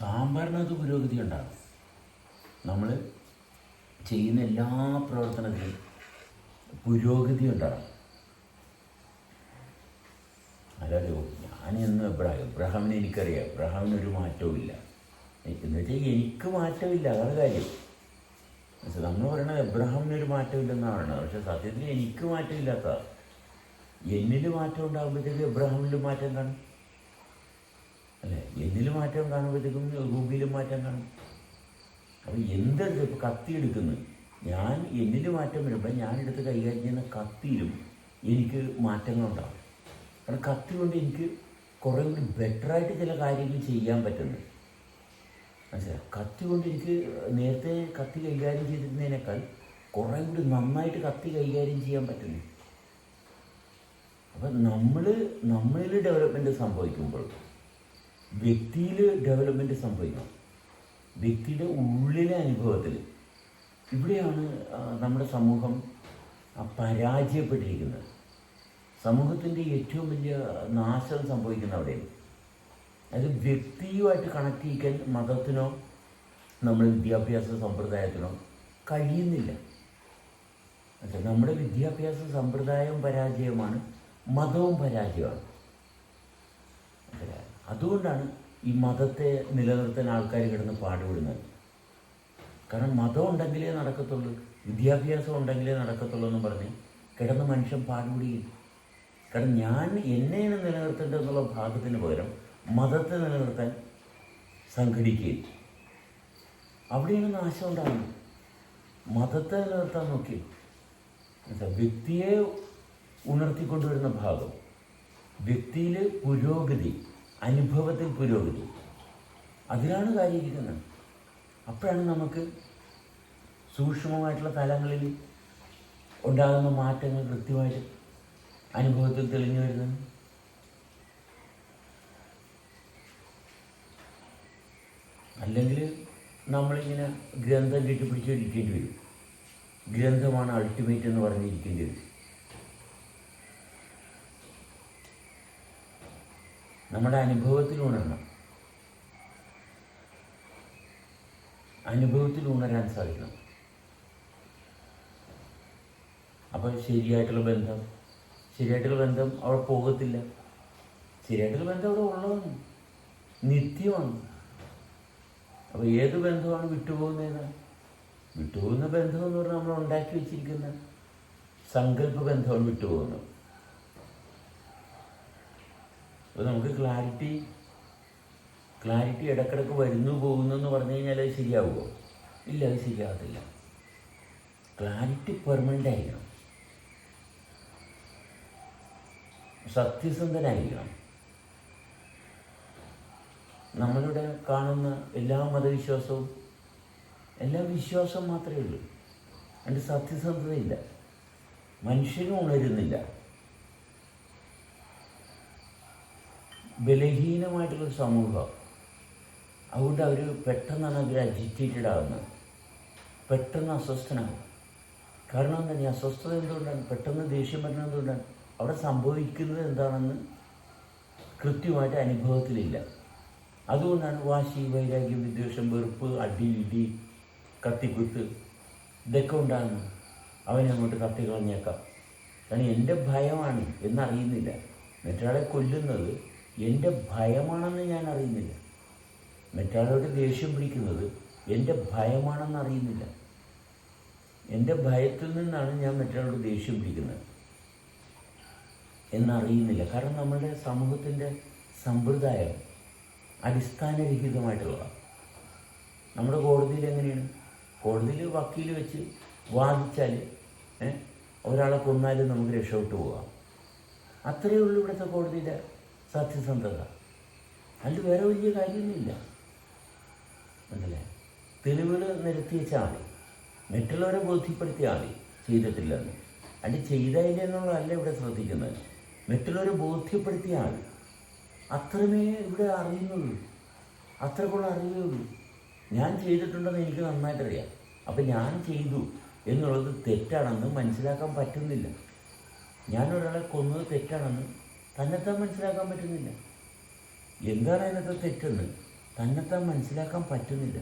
സാമ്പാറിനകത്ത് പുരോഗതി ഉണ്ടാകും. നമ്മൾ ചെയ്യുന്ന എല്ലാ പ്രവർത്തനത്തിലും പുരോഗതി ഉണ്ടാകും. അല്ലാതെ ഞാൻ എന്ന് എബ്രാഹിം എബ്രഹാമിനെ എനിക്കറിയാം. എബ്രഹാമിന് ഒരു മാറ്റവും ഇല്ല എന്ന് വെച്ചാൽ എനിക്ക് മാറ്റമില്ല. അതാണ് കാര്യം. പക്ഷെ നമ്മൾ പറയണത് എബ്രഹാമിന് ഒരു മാറ്റമില്ലെന്നാണ്. പറയുന്നത് പക്ഷെ സത്യത്തിൽ എനിക്ക് മാറ്റമില്ലാത്ത. എന്നിൽ മാറ്റം ഉണ്ടാകുമ്പോഴത്തേക്ക് എബ്രഹാമിലും മാറ്റം കാണും അല്ലേ എന്നിൽ മാറ്റം കാണുമ്പോഴത്തേക്കും ഭൂമിയിലും മാറ്റം കാണും. അപ്പോൾ എന്തെടുത്ത് ഇപ്പോൾ കത്തി എടുക്കുന്നു? ഞാൻ എന്നിൽ മാറ്റം വരുമ്പോൾ ഞാനെടുത്ത് കൈകാര്യം ചെയ്യുന്ന കത്തിയിലും എനിക്ക് മാറ്റങ്ങളുണ്ടാകും കാരണം കത്തി കൊണ്ട് എനിക്ക് കുറേ കൂടി ബെറ്ററായിട്ട് ചില കാര്യങ്ങൾ ചെയ്യാൻ പറ്റുന്നു. മനസ്സിലായി? കത്തി കൊണ്ട് എനിക്ക് നേരത്തെ കത്തി കൈകാര്യം ചെയ്തിരുന്നതിനേക്കാൾ കുറേ കൂടി നന്നായിട്ട് കത്തി കൈകാര്യം ചെയ്യാൻ പറ്റുന്നു. അപ്പം നമ്മൾ നമ്മളിൽ ഡെവലപ്മെന്റ് സംഭവിക്കുമ്പോൾ വ്യക്തിയിൽ ഡെവലപ്മെന്റ് സംഭവിക്കണം. വ്യക്തിയുടെ ഉള്ളിലെ അനുഭവത്തിൽ. ഇവിടെയാണ് നമ്മുടെ സമൂഹം പരാജയപ്പെട്ടിരിക്കുന്നത്. സമൂഹത്തിന്റെ ഏറ്റവും വലിയ നാശം സംഭവിക്കുന്ന അവിടെയാണ് അത് വ്യക്തിയുമായിട്ട് കണക്ട് ചെയ്യിക്കാൻ മതത്തിനോ നമ്മുടെ വിദ്യാഭ്യാസ സമ്പ്രദായത്തിനോ കഴിയുന്നില്ല. അച്ഛാ നമ്മുടെ വിദ്യാഭ്യാസ സമ്പ്രദായവും പരാജയമാണ് മതവും പരാജയമാണ്? അതുകൊണ്ടാണ് ഈ മതത്തെ നിലനിർത്താൻ ആൾക്കാർ കിടന്ന് പാടുപെടുന്നത്. കാരണം മതം ഉണ്ടെങ്കിലേ നടക്കത്തുള്ളൂ വിദ്യാഭ്യാസം ഉണ്ടെങ്കിലേ നടക്കത്തുള്ളൂ എന്ന് പറഞ്ഞ് കിടന്ന് മനുഷ്യൻ പാടുപിടിയും കാരണം ഞാൻ എന്നെയാണ് നിലനിർത്തേണ്ടതെന്നുള്ള ഭാഗത്തിന് പകരം മതത്തെ നിലനിർത്താൻ സംഘടിക്കുകയും അവിടെയാണ് നാശം ഉണ്ടാകുന്നത്. മതത്തെ നിലനിർത്താൻ നോക്കി. വ്യക്തിയെ ഉണർത്തിക്കൊണ്ടുവരുന്ന ഭാഗം വ്യക്തിയിൽ പുരോഗതി അനുഭവത്തിൽ പുരോഗതി. അതിലാണ് കാര്യമിരിക്കുന്നത് അപ്പോഴാണ് നമുക്ക് സൂക്ഷ്മമായിട്ടുള്ള തലങ്ങളിൽ ഉണ്ടാകുന്ന മാറ്റങ്ങൾ കൃത്യമായിട്ട് അനുഭവത്തിൽ തെളിഞ്ഞു വരുന്നത്. അല്ലെങ്കിൽ നമ്മളിങ്ങനെ ഗ്രന്ഥം കെട്ടിപ്പിടിച്ച് ഇരിക്കേണ്ടി വരും. ഗ്രന്ഥമാണ് അൾട്ടിമേറ്റ് എന്ന് പറഞ്ഞിരിക്കേണ്ടി വരും. നമ്മുടെ അനുഭവത്തിൽ ഉണരണം അനുഭവത്തിൽ ഉണരാൻ സാധിക്കണം. അപ്പോൾ ശരിയായിട്ടുള്ള ബന്ധം ശരിയായിട്ടുള്ള ബന്ധം അവിടെ പോകത്തില്ല. ശരിയായിട്ടുള്ള ബന്ധം അവിടെ ഉള്ളതാണ്. നിത്യമാണ്. അപ്പോൾ ഏത് ബന്ധമാണ് വിട്ടുപോകുന്നത് വിട്ടുപോകുന്ന ബന്ധം എന്ന് പറഞ്ഞാൽ നമ്മൾ ഉണ്ടാക്കി വെച്ചിരിക്കുന്ന സങ്കല്പ ബന്ധമാണ് വിട്ടുപോകുന്നത്. അപ്പോൾ നമുക്ക് ക്ലാരിറ്റി ക്ലാരിറ്റി ഇടക്കിടക്ക് വരുന്നു പോകുന്നു എന്ന് പറഞ്ഞു കഴിഞ്ഞാൽ അത് ശരിയാവുമോ ഇല്ല അത് ശരിയാകത്തില്ല. ക്ലാരിറ്റി പെർമനന്റ് ആയിരിക്കണം. സത്യസന്ധനായിരിക്കണം. നമ്മളിവിടെ കാണുന്ന എല്ലാ മതവിശ്വാസവും എല്ലാ വിശ്വാസം മാത്രമേ ഉള്ളൂ. അതിന്റെ സത്യസന്ധതയില്ല. മനുഷ്യനും ഉണരുന്നില്ല. ബലഹീനമായിട്ടുള്ളൊരു സമൂഹം. അതുകൊണ്ട് അവർ പെട്ടെന്നാണ് അവർ അജിറ്റേറ്റഡ് ആകുന്നത് പെട്ടെന്ന് അസ്വസ്ഥനാകും കാരണം എന്താണ്? ഈ അസ്വസ്ഥത എന്തുകൊണ്ടാണ്? പെട്ടെന്ന് ദേഷ്യം വരുന്നത് എന്തുകൊണ്ടാണ്? അവിടെ സംഭവിക്കുന്നത് എന്താണെന്ന് കൃത്യമായിട്ട് അനുഭവത്തിലില്ല. അതുകൊണ്ടാണ് വാശി വൈരാഗ്യം വിദ്വേഷം വെറുപ്പ് അടി ഇടി കത്തിക്കുത്ത് ഇതൊക്കെ ഉണ്ടാകുന്നത്. അവനെ അങ്ങോട്ട് കത്തി കളഞ്ഞേക്കാം കാരണം എന്റെ ഭയമാണ് എന്നറിയുന്നില്ല. മറ്റൊരാളെ കൊല്ലുന്നത് എന്റെ ഭയമാണെന്ന് ഞാൻ അറിയുന്നില്ല. മറ്റാളോട് ദേഷ്യം പിടിക്കുന്നത് എന്റെ ഭയമാണെന്ന് അറിയുന്നില്ല. എന്റെ ഭയത്തിൽ നിന്നാണ് ഞാൻ മറ്റാളോട് ദേഷ്യം പിടിക്കുന്നത് എന്നറിയുന്നില്ല. കാരണം നമ്മുടെ സമൂഹത്തിന്റെ സമ്പ്രദായം അടിസ്ഥാനരഹിതമായിട്ടുള്ളതാണ്. നമ്മുടെ കോടതിയിൽ എങ്ങനെയാണ്? കോടതിയിൽ വക്കീൽ വെച്ച് വാദിച്ചാൽ ഒരാളെ കൊന്നാലും നമുക്ക് രക്ഷപ്പെട്ടു പോകാം. അത്രയേ ഉള്ളൂ ഇവിടുത്തെ കോടതിയുടെ സത്യസന്ധത അതിൽ വേറെ വലിയ കാര്യമൊന്നുമില്ല. മനസ്സിലെ തെളിവുകൾ നിരത്തി വെച്ചാൽ മതി മറ്റുള്ളവരെ ബോധ്യപ്പെടുത്തിയാൽ മതി ചെയ്തിട്ടില്ലെന്ന്. അത് ചെയ്തതിന്റെ എന്നുള്ളതല്ല ഇവിടെ ശ്രദ്ധിക്കുന്നത്. മറ്റുള്ളവരെ ബോധ്യപ്പെടുത്തിയാൽ അത്രമേ ഇവിടെ അറിയുന്നുള്ളൂ. അത്രക്കുള്ള അറിവേ ഉള്ളൂ. ഞാൻ ചെയ്തിട്ടുണ്ടെന്ന് എനിക്ക് നന്നായിട്ടറിയാം. അപ്പം ഞാൻ ചെയ്തു എന്നുള്ളത് തെറ്റാണെന്ന് മനസ്സിലാക്കാൻ പറ്റുന്നില്ല. ഞാൻ കൊന്നത് തെറ്റാണെന്ന് തന്നെത്താൻ മനസ്സിലാക്കാൻ പറ്റുന്നില്ല. എന്താണ് അതിനകത്ത് തെറ്റെന്ന്? തന്നെത്താൻ മനസ്സിലാക്കാൻ പറ്റുന്നില്ല.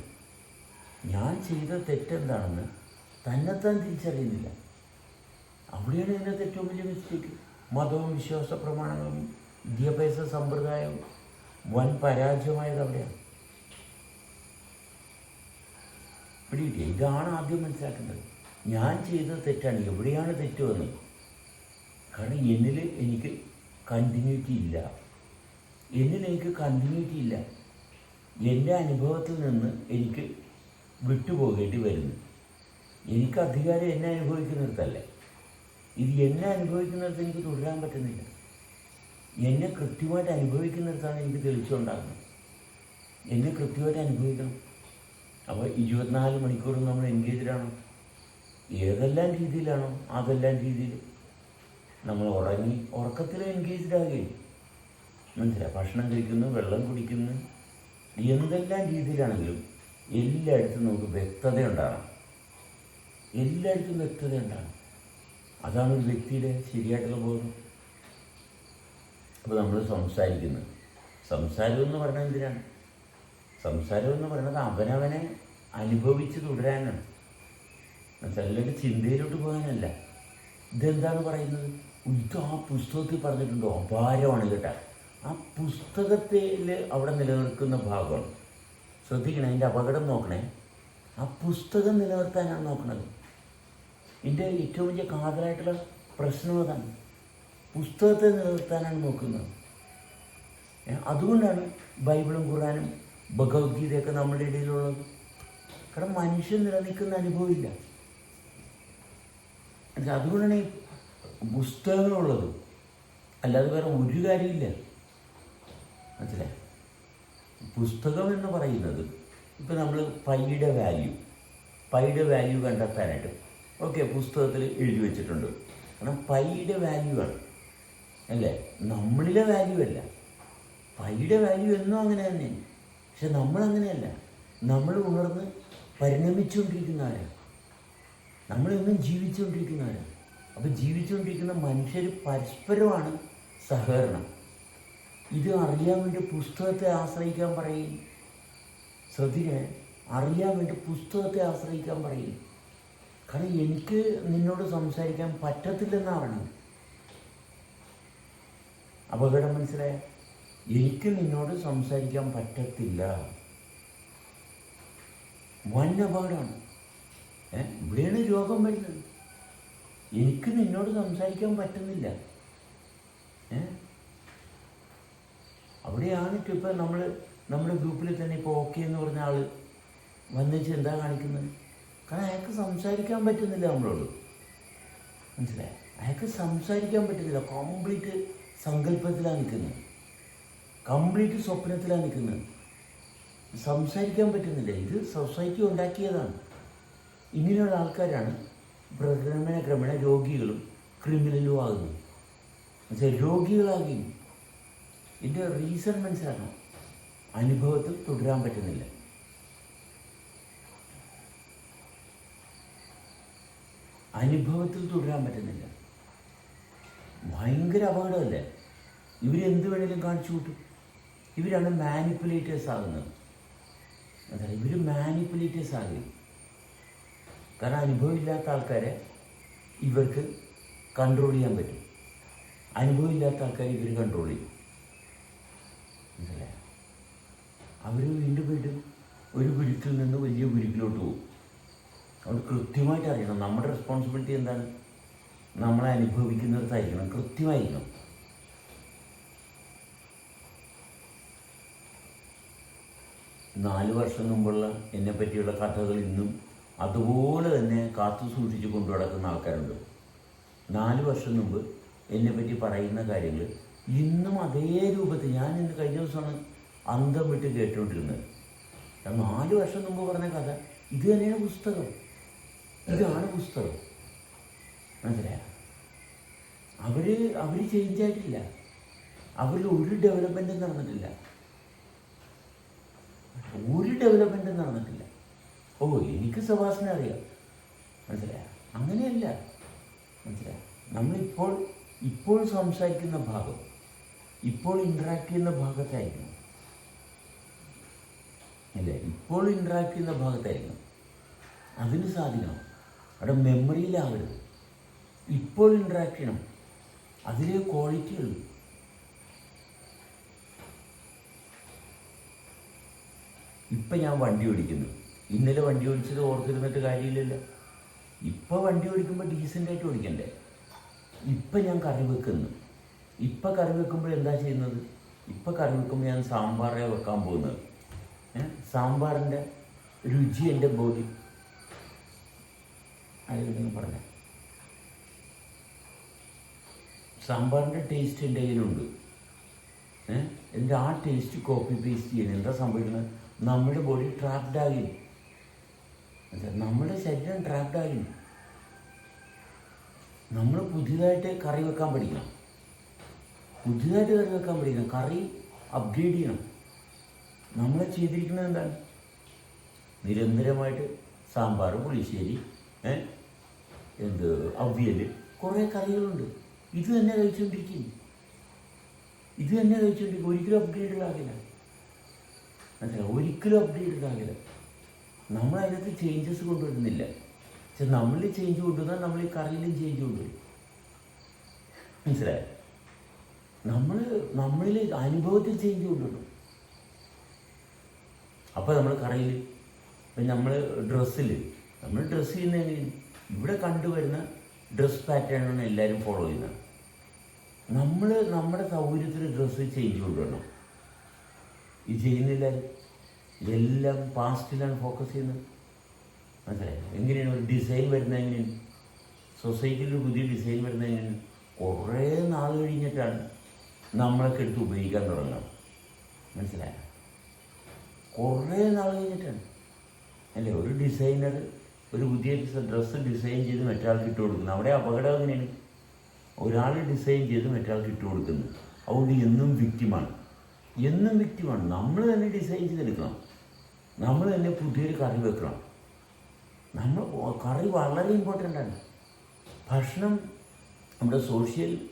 ഞാൻ ചെയ്ത തെറ്റെന്താണെന്ന് തന്നെത്താൻ തിരിച്ചറിയുന്നില്ല. അവിടെയാണ് ഇതിനകത്ത് ഏറ്റവും വലിയ മിസ്റ്റേക്ക് മതവും വിശ്വാസ പ്രമാണങ്ങളും വിദ്യാഭ്യാസ സമ്പ്രദായവും വൻ പരാജയമായത് അവിടെയാണ്. പിടിയിട്ടില്ല ഇതാണ് ആദ്യം മനസ്സിലാക്കേണ്ടത്. ഞാൻ ചെയ്ത തെറ്റാണ് എവിടെയാണ് തെറ്റ് വന്നത്? കാരണം എന്നിൽ എനിക്ക് കണ്ടിന്യൂറ്റി ഇല്ല. എന്നിൽ എനിക്ക് കണ്ടിന്യൂറ്റി ഇല്ല. എന്റെ അനുഭവത്തിൽ നിന്ന് എനിക്ക് വിട്ടുപോകേണ്ടി വരുന്നു. എനിക്ക് അധികാരം എന്നെ അനുഭവിക്കുന്നിടത്തല്ലേ? ഇത് എന്നെ അനുഭവിക്കുന്നിടത്ത് എനിക്ക് തുടരാൻ പറ്റുന്നില്ല. എന്നെ കൃത്യമായിട്ട് അനുഭവിക്കുന്നിടത്താണ് എനിക്ക് തെളിച്ചുണ്ടാകുന്നത്. എന്നെ കൃത്യമായിട്ട് അനുഭവിക്കണം. അപ്പോൾ ഇരുപത്തിനാല് മണിക്കൂറും നമ്മൾ എൻഗേജ്ഡാണോ ഏതെല്ലാം രീതിയിലാണോ? അതെല്ലാം രീതിയിൽ നമ്മൾ ഉറങ്ങി ഉറക്കത്തിൽ എൻഗേജ്ഡ് ആകുകയും മനസ്സിലായി? ഭക്ഷണം കഴിക്കുന്നു വെള്ളം കുടിക്കുന്നു. എന്തെല്ലാം രീതിയിലാണെങ്കിലും എല്ലായിടത്തും നമുക്ക് വ്യക്തത ഉണ്ടാകണം. എല്ലായിടത്തും വ്യക്തത ഉണ്ടാകണം. അതാണ് ഒരു വ്യക്തിയുടെ ശരിയായിട്ടുള്ള ബോധം. അപ്പോൾ നമ്മൾ സംസാരിക്കുന്നത് സംസാരം എന്ന് പറഞ്ഞാൽ എന്തിനാണ്? സംസാരം എന്ന് പറയുന്നത് അവനവനെ അനുഭവിച്ച് തുടരാനാണ്. മനസ്സിലായി? ചിന്തയിലോട്ട് പോകാനല്ല. ഇതെന്താണ് പറയുന്നത്? ഇത് ആ പുസ്തകത്തിൽ പറഞ്ഞിട്ടുണ്ടോ? അപാരമാണ് കേട്ടാ ആ പുസ്തകത്തിൽ അവിടെ നിലനിൽക്കുന്ന ഭാഗമാണ് ശ്രദ്ധിക്കണേ അതിന്റെ അപകടം നോക്കണേ. ആ പുസ്തകം നിലനിർത്താനാണ് നോക്കുന്നത് എന്റെ ഏറ്റവും വലിയ കാതലായിട്ടുള്ള പ്രശ്നം അതാണ്. പുസ്തകത്തെ നിലനിർത്താനാണ് നോക്കുന്നത്. അതുകൊണ്ടാണ് ബൈബിളും ഖുറാനും ഭഗവത്ഗീതയൊക്കെ നമ്മുടെ ഇടയിലുള്ളത്. കാരണം മനുഷ്യൻ നിലനിൽക്കുന്ന അനുഭവമില്ല? അതുകൊണ്ടാണ് പുസ്തകങ്ങളുള്ളത് അല്ലാതെ വേറെ ഒരു കാര്യമില്ല. മനസ്സിലായി? പുസ്തകം എന്ന് പറയുന്നത് ഇപ്പം നമ്മൾ പൈയുടെ വാല്യൂ പൈയുടെ വാല്യൂ കണ്ടെത്താനായിട്ട് ഓക്കെ പുസ്തകത്തിൽ എഴുതി വെച്ചിട്ടുണ്ട്. കാരണം പൈയുടെ വാല്യൂ ആണ്. അല്ലേ? നമ്മളിലെ വാല്യൂ അല്ല. പൈയുടെ വാല്യൂ എന്നും അങ്ങനെ തന്നെ. പക്ഷെ നമ്മളങ്ങനെയല്ല. നമ്മൾ ഉണർന്ന് പരിണമിച്ചുകൊണ്ടിരിക്കുന്നവരാണ് നമ്മളെന്നും ജീവിച്ചുകൊണ്ടിരിക്കുന്നവരാണ് അപ്പോൾ ജീവിച്ചുകൊണ്ടിരിക്കുന്ന മനുഷ്യർ പരസ്പരമാണ് സഹകരണം. ഇത് അറിയാൻ വേണ്ടി പുസ്തകത്തെ ആശ്രയിക്കാൻ പറയും. ശ്രദ്ധിക്കണേ അറിയാൻ വേണ്ടി പുസ്തകത്തെ ആശ്രയിക്കാൻ പറയും. കാരണം എനിക്ക് നിന്നോട് സംസാരിക്കാൻ പറ്റത്തില്ലെന്നാണ്. അപകടം മനസ്സിലായ എനിക്ക് നിന്നോട് സംസാരിക്കാൻ പറ്റത്തില്ല. വൻ അപകടമാണ്. ഏ ഇവിടെയാണ് രോഗം വരുന്നത്. എനിക്ക് നിന്നോട് സംസാരിക്കാൻ പറ്റുന്നില്ല. ഏ? അവിടെയാണ് ഇപ്പം നമ്മൾ നമ്മുടെ ഗ്രൂപ്പിൽ തന്നെ ഇപ്പോൾ ഓക്കെ എന്ന് പറഞ്ഞ ആൾ വന്നിച്ച് എന്താ കാണിക്കുന്നത് കാരണം അയാൾക്ക് സംസാരിക്കാൻ പറ്റുന്നില്ല നമ്മളോട്. മനസ്സിലായി? അയാൾക്ക് സംസാരിക്കാൻ പറ്റുന്നില്ല. കംപ്ലീറ്റ് സങ്കല്പത്തിലാണ് നിൽക്കുന്നത് കംപ്ലീറ്റ് സ്വപ്നത്തിലാണ് നിൽക്കുന്നത് സംസാരിക്കാൻ പറ്റുന്നില്ല. ഇത് സൊസൈറ്റി ഉണ്ടാക്കിയതാണ്. ഇങ്ങനെയുള്ള ആൾക്കാരാണ് ക്രമേണ ക്രമേണ രോഗികളും ക്രിമിനലും ആകുന്നു എന്നുവെച്ചാൽ രോഗികളാകും. ഇതിന്റെ റീസൺ മനസ്സിലാക്കണം. അനുഭവത്തിൽ തുടരാൻ പറ്റുന്നില്ല. അനുഭവത്തിൽ തുടരാൻ പറ്റുന്നില്ല. ഭയങ്കര അപകടമല്ലേ? ഇവരെന്ത് വേണേലും കാണിച്ചു കൂട്ടും. ഇവരാണ് മാനിപ്പുലേറ്റേഴ്സ് ആകുന്നത്. അതായത് ഇവർ മാനിപ്പുലേറ്റേഴ്സ് ആകും കാരണം അനുഭവമില്ലാത്ത ആൾക്കാരെ ഇവർക്ക് കൺട്രോൾ ചെയ്യാൻ പറ്റും. അനുഭവമില്ലാത്ത ആൾക്കാരെ ഇവർ കൺട്രോൾ ചെയ്യും. മനസ്സിലായോ? അവർ വീണ്ടും വീണ്ടും ഒരു ഗുരുക്കിൽ നിന്ന് വലിയ ഗുരുക്കിലോട്ട് പോകും. അവിടെ കൃത്യമായിട്ട് അറിയണം. നമ്മുടെ റെസ്പോൺസിബിലിറ്റി എന്താണ്? നമ്മളെ അനുഭവിക്കുന്നിടത്തായിരിക്കണം കൃത്യമായിരിക്കണം. നാല് വർഷം മുമ്പുള്ള എന്നെ പറ്റിയുള്ള കഥകൾ ഇന്നും അതുപോലെ തന്നെ കാത്തു സൂക്ഷിച്ച് കൊണ്ടു നടക്കുന്ന ആൾക്കാരുണ്ട്. നാല് വർഷം മുമ്പ് എന്നെ പറ്റി പറയുന്ന കാര്യങ്ങൾ ഇന്നും അതേ രൂപത്തിൽ ഞാൻ ഇന്ന് കഴിഞ്ഞ ദിവസമാണ് അന്തം വിട്ട് കേട്ടുകൊണ്ടിരുന്നത്. നാല് വർഷം മുമ്പ് പറഞ്ഞ കഥ ഇത് തന്നെയാണ് പുസ്തകം. ഇതാണ് പുസ്തകം. മനസ്സിലായ? അവർ അവർ ചേഞ്ച് ആയിട്ടില്ല. അവരിൽ ഒരു ഡെവലപ്മെന്റും നടന്നിട്ടില്ല. ഒരു ഡെവലപ്മെന്റും നടന്നിട്ടില്ല. ഓ എനിക്ക് സുഭാഷിനെ അറിയാം മനസ്സിലായ? അങ്ങനെയല്ല. മനസ്സിലായ? നമ്മളിപ്പോൾ ഇപ്പോൾ സംസാരിക്കുന്ന ഭാഗം ഇപ്പോൾ ഇൻട്രാക്ട് ചെയ്യുന്ന ഭാഗത്തായിരുന്നു. ഇല്ലേ ഇപ്പോൾ ഇൻട്രാക്ട് ചെയ്യുന്ന ഭാഗത്തായിരുന്നു. അതിന് സാധിക്കണം അവിടെ മെമ്മറിയിലാവരുത് ഇപ്പോൾ ഇൻട്രാക്ട് ചെയ്യണം. അതിലെ ഉള്ളൂ. ഇപ്പം ഞാൻ വണ്ടി ഓടിക്കുന്നു. ഇന്നലെ വണ്ടി ഓടിച്ചത് ഓർത്തിരുന്നിട്ട് കാര്യമില്ലല്ലോ. ഇപ്പോൾ വണ്ടി ഓടിക്കുമ്പോൾ ഡീസന്റായിട്ട് ഓടിക്കണ്ടേ? ഇപ്പം ഞാൻ കറി വെക്കുന്നു. ഇപ്പം കറി വെക്കുമ്പോൾ എന്താ ചെയ്യുന്നത്? ഇപ്പം കറി വെക്കുമ്പോൾ ഞാൻ സാമ്പാറേ വെക്കാൻ പോകുന്നത്. സാമ്പാറിന്റെ രുചി എന്റെ ബോഡി. ആയിരുന്നു പറഞ്ഞ? സാമ്പാറിന്റെ ടേസ്റ്റ് എന്റെ കയ്യിലുണ്ട്. എന്റെ ആ ടേസ്റ്റ് കോപ്പി പേസ്റ്റ് ചെയ്യുന്നത് എന്താ സംഭവിക്കുന്നത്? നമ്മുടെ ബോഡി ട്രാപ്ഡ് അതെ നമ്മുടെ ശരീരം ട്രാപ്ഡ് ആയി നമ്മൾ പുതിയതായിട്ട് കറി വെക്കാൻ പഠിക്കണം. പുതിയതായിട്ട് കറി വെക്കാൻ പഠിക്കണം. കറി അപ്ഗ്രേഡ് ചെയ്യണം. നമ്മൾ ചെയ്തിരിക്കുന്നത് എന്താണ്? നിരന്തരമായിട്ട് സാമ്പാർ പുളിശ്ശേരി? എന്ത് അവിയൽ കുറേ കറികളുണ്ട്. ഇത് തന്നെ കഴിച്ചുകൊണ്ടിരിക്കും ഇത് തന്നെ കഴിച്ചുകൊണ്ടിരിക്കും ഒരിക്കലും അപ്ഗ്രേഡ് ആകില്ല മനസ്സിലായി? ഒരിക്കലും അപ്ഗ്രേഡ് ആകില്ല നമ്മൾ അതിനകത്ത് ചേഞ്ചസ് കൊണ്ടുവരുന്നില്ല. പക്ഷെ നമ്മൾ ചേഞ്ച് കൊണ്ടുവന്നാൽ നമ്മൾ ഈ കറിയിലും ചേഞ്ച് കൊണ്ടുവരും. മനസ്സിലായോ? നമ്മൾ നമ്മളിൽ അനുഭവത്തിൽ ചേഞ്ച് കൊണ്ടുവരും. അപ്പോൾ നമ്മൾ കറയിൽ നമ്മൾ ഡ്രസ്സിൽ നമ്മൾ ഡ്രസ്സ് ചെയ്യുന്ന ഇവിടെ കണ്ടുവരുന്ന ഡ്രസ് പാറ്റേണാണ് എല്ലാവരും ഫോളോ ചെയ്യുന്നത്. നമ്മൾ നമ്മുടെ സൗകര്യത്തിന് ഡ്രസ്സ് ചേഞ്ച് കൊണ്ടുവരണം. ഈ ചെയ്യുന്നില്ല ഇതെല്ലാം പാസ്റ്റിലാണ് ഫോക്കസ് ചെയ്യുന്നത്. മനസ്സിലായി? എങ്ങനെയാണ് ഒരു ഡിസൈൻ വരുന്നത് എങ്ങനെയാണ്? സൊസൈറ്റിയിൽ ഒരു പുതിയ ഡിസൈൻ വരുന്നത് എങ്ങനെയാണ്? കുറേ നാൾ കഴിഞ്ഞിട്ടാണ് നമ്മളൊക്കെ എടുത്ത് ഉപയോഗിക്കാൻ തുടങ്ങുന്നത്. മനസ്സിലായോ? കുറേ നാൾ കഴിഞ്ഞിട്ടാണ്. അല്ലേ? ഒരു ഡിസൈനർ ഒരു പുതിയ ഡ്രസ്സ് ഡിസൈൻ ചെയ്ത് മറ്റൊരാൾക്ക് ഇട്ട് കൊടുക്കുന്നു. അവിടെ അപകടം എങ്ങനെയാണ്? ഒരാൾ ഡിസൈൻ ചെയ്ത് മറ്റൊരാൾക്ക് ഇട്ട് കൊടുക്കുന്നു. അതുകൊണ്ട് എന്നും വിക്റ്റിമാണ് എന്നും വിക്റ്റിമാണ് നമ്മൾ തന്നെ ഡിസൈൻ ചെയ്തെടുക്കണം. നമ്മൾ തന്നെ പുതിയൊരു കറി വെക്കണം. നമ്മൾ കറി വളരെ ഇമ്പോർട്ടന്റ് ആണ്. ഭക്ഷണം നമ്മുടെ സോഷ്യൽ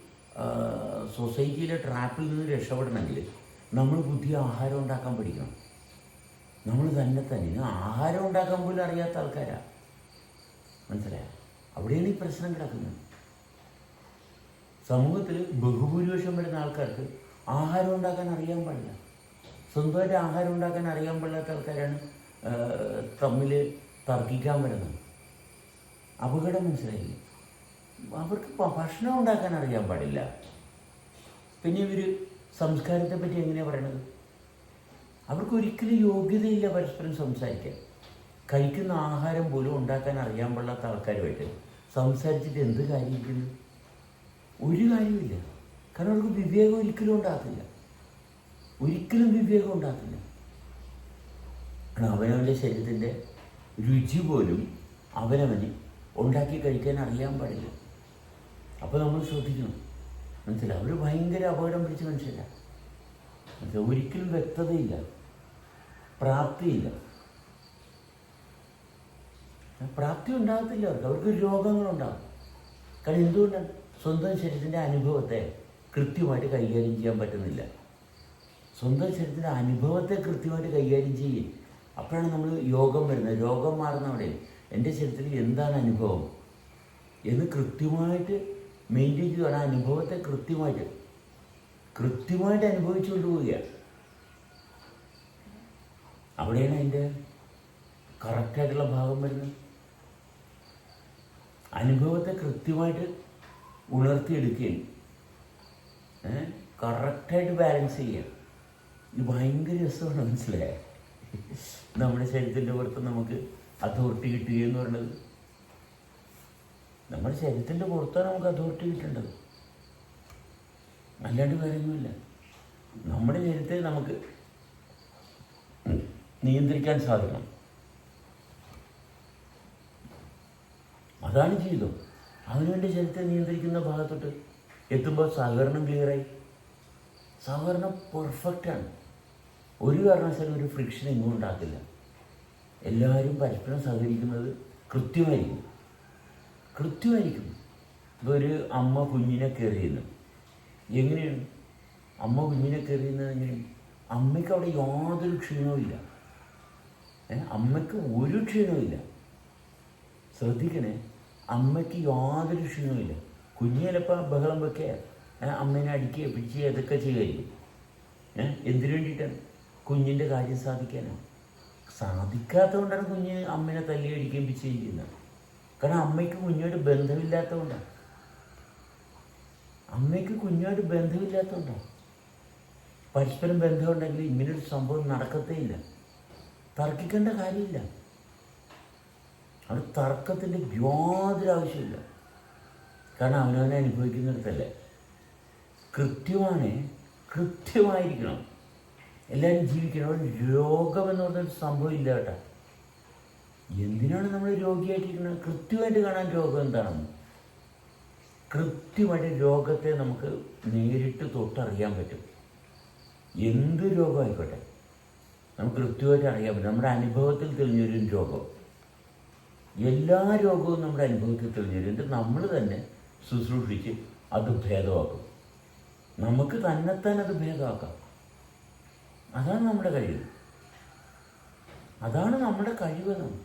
സൊസൈറ്റിയിലെ ട്രാപ്പിൽ നിന്ന് രക്ഷപ്പെടണമെങ്കിൽ നമ്മൾ പുതിയ ആഹാരം ഉണ്ടാക്കാൻ പഠിക്കണം. നമ്മൾ തന്നെ തന്നെ ആഹാരം ഉണ്ടാക്കാൻ പോലും അറിയാത്ത ആൾക്കാരാണ് മനസ്സിലായോ? അവിടെയാണ് ഈ പ്രശ്നം കിടക്കുന്നത്. സമൂഹത്തിൽ ബഹുഭൂരിപക്ഷം വരുന്ന ആൾക്കാർക്ക് ആഹാരം ഉണ്ടാക്കാൻ അറിയാൻ പാടില്ല. സ്വന്തമായിട്ട് ആഹാരം ഉണ്ടാക്കാൻ അറിയാൻ പാടില്ലാത്ത ആൾക്കാരാണ് തമ്മിൽ തർക്കിക്കാൻ വരുന്നത്. അപകടം മനസ്സിലായില്ലേ? അവർക്ക് ഭക്ഷണം ഉണ്ടാക്കാൻ അറിയാൻ പാടില്ല. പിന്നെ ഇവർ സംസ്കാരത്തെ പറ്റി എങ്ങനെയാണ് പറയണത്? അവർക്ക് ഒരിക്കലും യോഗ്യതയില്ല പരസ്പരം സംസാരിക്കാൻ. കഴിക്കുന്ന ആഹാരം പോലും ഉണ്ടാക്കാൻ അറിയാൻ പാടില്ലാത്ത ആൾക്കാരുമായിട്ട് സംസാരിച്ചിട്ട് എന്ത് കാര്യം ഒരു കാര്യമില്ല കാരണം അവർക്ക് വിവേകം ഒരിക്കലും ഉണ്ടാകത്തില്ല. ഒരിക്കലും വിവേകം ഉണ്ടാക്കില്ല അവനവന്റെ ശരീരത്തിന്റെ രുചി പോലും അവനവന് ഉണ്ടാക്കി കഴിക്കാൻ അറിയാൻ പാടില്ല. അപ്പോൾ നമ്മൾ ശ്രദ്ധിക്കണം. മനസ്സിലായി? അവർ ഭയങ്കര അപകടം പിടിച്ച മനുഷ്യരാണ് ഒരിക്കലും വ്യക്തതയില്ല. പ്രാപ്തിയില്ല. പ്രാപ്തി ഉണ്ടാകത്തില്ല അവർക്ക്. അവർക്ക് രോഗങ്ങളുണ്ടാകും. കാരണം എന്തുകൊണ്ടാണ് സ്വന്തം ശരീരത്തിന്റെ അനുഭവത്തെ കൃത്യമായിട്ട് കൈകാര്യം ചെയ്യാൻ പറ്റുന്നില്ല? സ്വന്തം ശരീരത്തിന്റെ അനുഭവത്തെ കൃത്യമായിട്ട് കൈകാര്യം ചെയ്യും. അപ്പോഴാണ് നമ്മൾ യോഗം വരുന്നത്. രോഗം മാറുന്ന അവിടെ എന്റെ ശരീരത്തിൽ എന്താണ് അനുഭവം? എന്ന് കൃത്യമായിട്ട് മെയിന്റെയിൻ ചെയ്യുകയാണ് ആ അനുഭവത്തെ കൃത്യമായിട്ട് കൃത്യമായിട്ട് അനുഭവിച്ചുകൊണ്ട് കൊണ്ടുപോവുകയാണ് അവിടെയാണ് അതിന്റെ കറക്റ്റായിട്ടുള്ള ഭാഗം വരുന്നത്. അനുഭവത്തെ കൃത്യമായിട്ട് ഉണർത്തിയെടുക്കുകയും കറക്റ്റായിട്ട് ബാലൻസ് ചെയ്യുക. ഇത് ഭയങ്കര രസമാണ് മനസ്സിലായ? നമ്മുടെ ശരീരത്തിന്റെ പുറത്ത് നമുക്ക് അതോറിറ്റി കിട്ടുക എന്ന് പറയുന്നത് നമ്മുടെ ശരീരത്തിന്റെ പുറത്താണ് നമുക്ക് അതോറിറ്റി കിട്ടേണ്ടത്. അല്ലാണ്ട് കാര്യമൊന്നുമില്ല നമ്മുടെ ശരീരത്തെ നമുക്ക് നിയന്ത്രിക്കാൻ സാധിക്കണം. അതാണ് ജീവിതം. അവനവന്റെ ശരീരത്തെ നിയന്ത്രിക്കുന്ന ഭാഗത്തോട്ട് എത്തുമ്പോൾ സഹകരണം ക്ലിയറായി സഹകരണം പെർഫെക്റ്റാണ് ഒരു കാരണവശാലും ഒരു ഫ്രിക്ഷൻ എങ്ങും ഉണ്ടാക്കില്ല എല്ലാവരും പരസ്പരം സഹകരിക്കുന്നത് കൃത്യമായിരിക്കും. കൃത്യമായിരിക്കും. ഇപ്പോൾ ഒരു അമ്മ കുഞ്ഞിനെ കയറിയുന്നു എങ്ങനെയാണ്? അമ്മ കുഞ്ഞിനെ കയറിയുന്നത് എങ്ങനെയാണ്? അമ്മയ്ക്ക് അവിടെ യാതൊരു ക്ഷീണവും ഇല്ല. അമ്മയ്ക്ക് ഒരു ക്ഷീണവുമില്ല ശ്രദ്ധിക്കണേ അമ്മയ്ക്ക് യാതൊരു ക്ഷീണവുമില്ല കുഞ്ഞ് ചിലപ്പോൾ ബഹളം വെക്കുക അമ്മേനെ അടിക്കുക പിടിക്കുക ഇതൊക്കെ ചെയ്യുമായിരിക്കും ഏഹ് എന്തിനു വേണ്ടിയിട്ടാണ്? കുഞ്ഞിന്റെ കാര്യം സാധിക്കാനോ? സാധിക്കാത്തതുകൊണ്ടാണ് കുഞ്ഞ് അമ്മേനെ തല്ലി അടിക്കുകയും പിച്ചിരിക്കുന്നത് കാരണം അമ്മയ്ക്ക് കുഞ്ഞുമായിട്ട് ബന്ധമില്ലാത്തതുകൊണ്ടാണ് അമ്മയ്ക്ക് കുഞ്ഞുമായിട്ട് ബന്ധമില്ലാത്തതുകൊണ്ടാണ് പരസ്പരം ബന്ധമുണ്ടെങ്കിൽ ഇങ്ങനൊരു സംഭവം നടക്കത്തേ ഇല്ല തർക്കിക്കേണ്ട കാര്യമില്ല. അവിടെ തർക്കത്തിന്റെ യാതൊരു ആവശ്യമില്ല കാരണം അവനവനെ അനുഭവിക്കുന്നിടത്തല്ലേ. കൃത്യമാണ് കൃത്യമായിരിക്കണം. എല്ലാവരും ജീവിക്കണം. അവിടെ എന്ന് പറഞ്ഞൊരു സംഭവം ഇല്ല കേട്ടോ. എന്തിനാണ് നമ്മൾ രോഗിയായിട്ടിരിക്കുന്നത്? കൃത്യമായിട്ട് കാണാൻ രോഗം എന്താണെന്ന് കൃത്യമായിട്ട് രോഗത്തെ നമുക്ക് നേരിട്ട് തൊട്ടറിയാൻ പറ്റും. എന്ത് രോഗമായിക്കോട്ടെ നമുക്ക് കൃത്യമായിട്ട് അറിയാൻ പറ്റും. നമ്മുടെ അനുഭവത്തിൽ തെളിഞ്ഞൊരു രോഗം. എല്ലാ രോഗവും നമ്മുടെ അനുഭവത്തിൽ തെളിഞ്ഞൊരു നമ്മൾ തന്നെ ശുശ്രൂഷിച്ച് അത് ഭേദമാക്കും. നമുക്ക് തന്നെത്താൻ അത് ഭേദമാക്കാം. അതാണ് നമ്മുടെ കഴിവ്. അതാണ് നമ്മുടെ കഴിവെന്ന്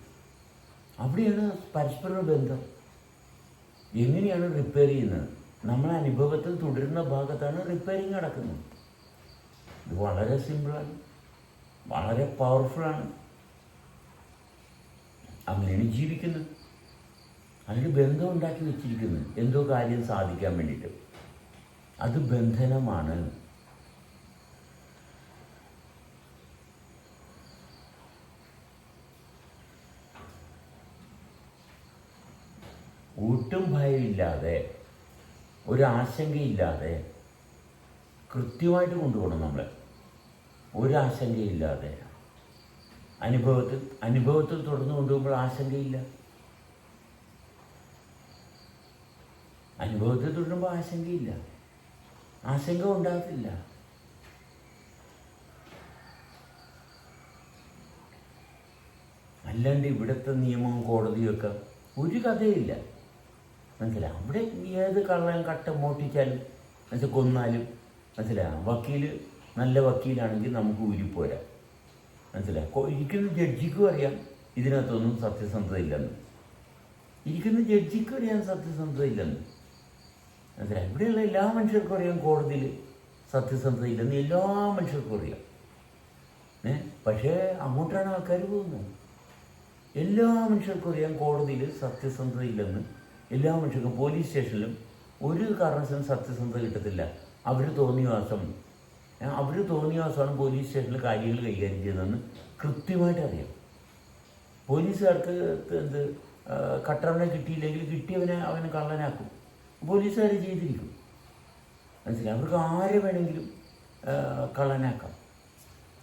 അവിടെയാണ് പരസ്പര ബന്ധം. എങ്ങനെയാണ് റിപ്പയർ ചെയ്യുന്നത്? നമ്മളെ അനുഭവത്തിൽ തുടരുന്ന ഭാഗത്താണ് റിപ്പയറിങ് നടക്കുന്നത്. ഇത് വളരെ സിമ്പിളാണ് വളരെ പവർഫുള്ളാണ് അങ്ങനെയാണ് ജീവിക്കുന്നത്. അതിന് ബന്ധം ഉണ്ടാക്കി വെച്ചിരിക്കുന്നത്. എന്തോ കാര്യം സാധിക്കാൻ വേണ്ടിയിട്ട്. അത് ബന്ധനമാണ്. ഒട്ടും ഭയമില്ലാതെ ഒരു ആശങ്കയില്ലാതെ കൃത്യമായിട്ട് കൊണ്ടുപോകണം നമ്മളെ. ഒരാശങ്കയില്ലാതെ അനുഭവത്തിൽ അനുഭവത്തിൽ തുടർന്ന് കൊണ്ടുപോകുമ്പോൾ ആശങ്കയില്ല. അനുഭവത്തിൽ തുടരുമ്പോൾ ആശങ്കയില്ല. ആശങ്ക ഉണ്ടാകത്തില്ല. അല്ലാണ്ട് ഇവിടുത്തെ നിയമവും കോടതിയൊക്കെ ഒരു കഥയില്ല മനസ്സിലായി? അവിടെ ഏത് കള്ളൻ കട്ട മോട്ടിച്ചാലും എന്നുവെച്ചാൽ കൊന്നാലും മനസ്സിലായി? വക്കീൽ നല്ല വക്കീലാണെങ്കിൽ നമുക്ക് ഊരിപ്പോരാ മനസ്സിലായി? ഇരിക്കുന്ന ജഡ്ജിക്കും അറിയാം ഇതിനകത്തൊന്നും സത്യസന്ധത ഇല്ലെന്ന് ഇരിക്കുന്ന ജഡ്ജിക്കും അറിയാം സത്യസന്ധത ഇല്ലെന്ന് മനസ്സിലായി? ഇവിടെയുള്ള എല്ലാ മനുഷ്യർക്കും അറിയാം കോടതിയിൽ സത്യസന്ധത ഇല്ലെന്ന് എല്ലാ മനുഷ്യർക്കും അറിയാം. ഏ? പക്ഷേ അങ്ങോട്ടാണ് ആൾക്കാർ പോകുന്നത്. എല്ലാ മനുഷ്യർക്കും അറിയാം കോടതിയിൽ സത്യസന്ധത ഇല്ലെന്ന് എല്ലാ മനുഷ്യർക്കും പോലീസ് സ്റ്റേഷനിലും ഒരു കാരണവശാലും സത്യസന്ധത കിട്ടത്തില്ല. അവർ തോന്നിവാസം അവർ തോന്നിവാസമാണ് പോലീസ് സ്റ്റേഷനിൽ കാര്യങ്ങൾ കൈകാര്യം ചെയ്യുന്നതെന്ന് കൃത്യമായിട്ട് അറിയാം. പോലീസുകാർക്ക് എന്ത് കട്ടവനെ കിട്ടിയില്ലെങ്കിൽ കിട്ടിയവനെ അവനെ കള്ളനാക്കും. പോലീസുകാർ ചെയ്തിരിക്കും. മനസ്സിലായി? അവർക്ക് ആരെ വേണമെങ്കിലും കള്ളനാക്കാം.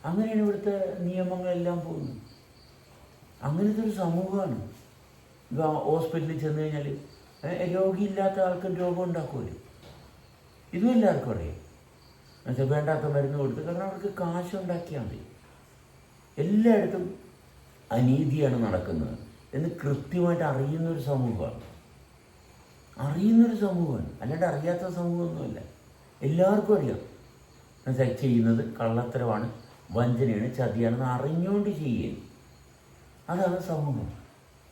അങ്ങനെയാണ് ഇവിടുത്തെ നിയമങ്ങളെല്ലാം പോകുന്നത്. അങ്ങനത്തെ ഒരു സമൂഹമാണ്. ഇപ്പോൾ ഹോസ്പിറ്റലിൽ ചെന്ന് കഴിഞ്ഞാൽ രോഗിയില്ലാത്ത ആൾക്കും രോഗം ഉണ്ടാക്കുമല്ലോ. ഇതും എല്ലാവർക്കും അറിയാം. എന്നുവെച്ചാൽ വേണ്ടാത്ത മരുന്ന് കൊടുത്ത് കാരണം അവർക്ക് കാശുണ്ടാക്കിയാൽ മതി. എല്ലായിടത്തും അനീതിയാണ് നടക്കുന്നത് എന്ന് കൃത്യമായിട്ട് അറിയുന്നൊരു സമൂഹമാണ്. അറിയുന്നൊരു സമൂഹമാണ്. അല്ലാണ്ട് അറിയാത്ത സമൂഹമൊന്നുമല്ല. എല്ലാവർക്കും അറിയാം. എന്നുവെച്ചാൽ ചെയ്യുന്നത് കള്ളത്തരമാണ് വഞ്ചനയാണ് ചതിയാണെന്ന് അറിഞ്ഞുകൊണ്ട് ചെയ്യുകയാണ്. അതാണ് സമൂഹം.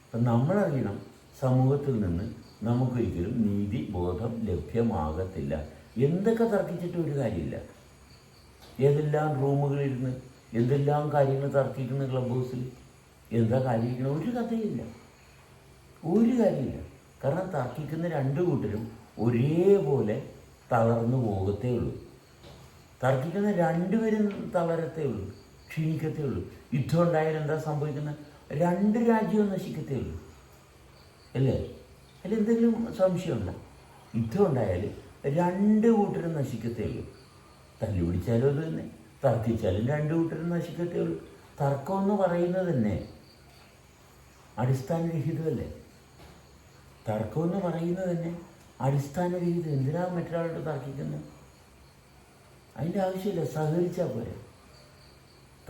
അപ്പം നമ്മളറിയണം സമൂഹത്തിൽ നിന്ന് നമുക്കൊരിക്കലും നീതി ബോധം ലഭ്യമാകത്തില്ല. എന്തൊക്കെ തർക്കിച്ചിട്ട് ഒരു കാര്യമില്ല. ഏതെല്ലാം റൂമുകളിരുന്ന് എന്തെല്ലാം കാര്യങ്ങൾ തർക്കിക്കുന്ന ക്ലബ് ഹൗസിൽ എന്താ കാര്യമിരിക്കണം ഒരു കഥയില്ല. ഒരു കാര്യമില്ല. കാരണം തർക്കിക്കുന്ന രണ്ട് കൂട്ടരും ഒരേപോലെ തളർന്നു പോകത്തേ ഉള്ളൂ. തർക്കിക്കുന്ന രണ്ടുപേരും തളരത്തേ ഉള്ളൂ ക്ഷീണിക്കത്തേ ഉള്ളൂ. യുദ്ധം ഉണ്ടായാൽ എന്താ സംഭവിക്കുന്നത്? രണ്ട് രാജ്യവും നശിക്കത്തേ ഉള്ളൂ. അല്ലേ? അതിൽ എന്തെങ്കിലും സംശയമുണ്ടോ? യുദ്ധം ഉണ്ടായാൽ രണ്ട് കൂട്ടരും നശിക്കത്തേ ഉള്ളൂ തല്ലുപിടിച്ചാലും അത് തന്നെ തർക്കിച്ചാലും രണ്ട് കൂട്ടരും നശിക്കത്തേ ഉള്ളൂ തർക്കം എന്ന് പറയുന്നത് തന്നെ അടിസ്ഥാനരഹിതമല്ലേ? തർക്കം എന്ന് പറയുന്നത് തന്നെ അടിസ്ഥാനരഹിതം. എന്തിനാ മറ്റൊരാളോട് തർക്കിക്കുന്നത് അതിന്റെ ആവശ്യമില്ല സഹകരിച്ചാൽ പോരെ.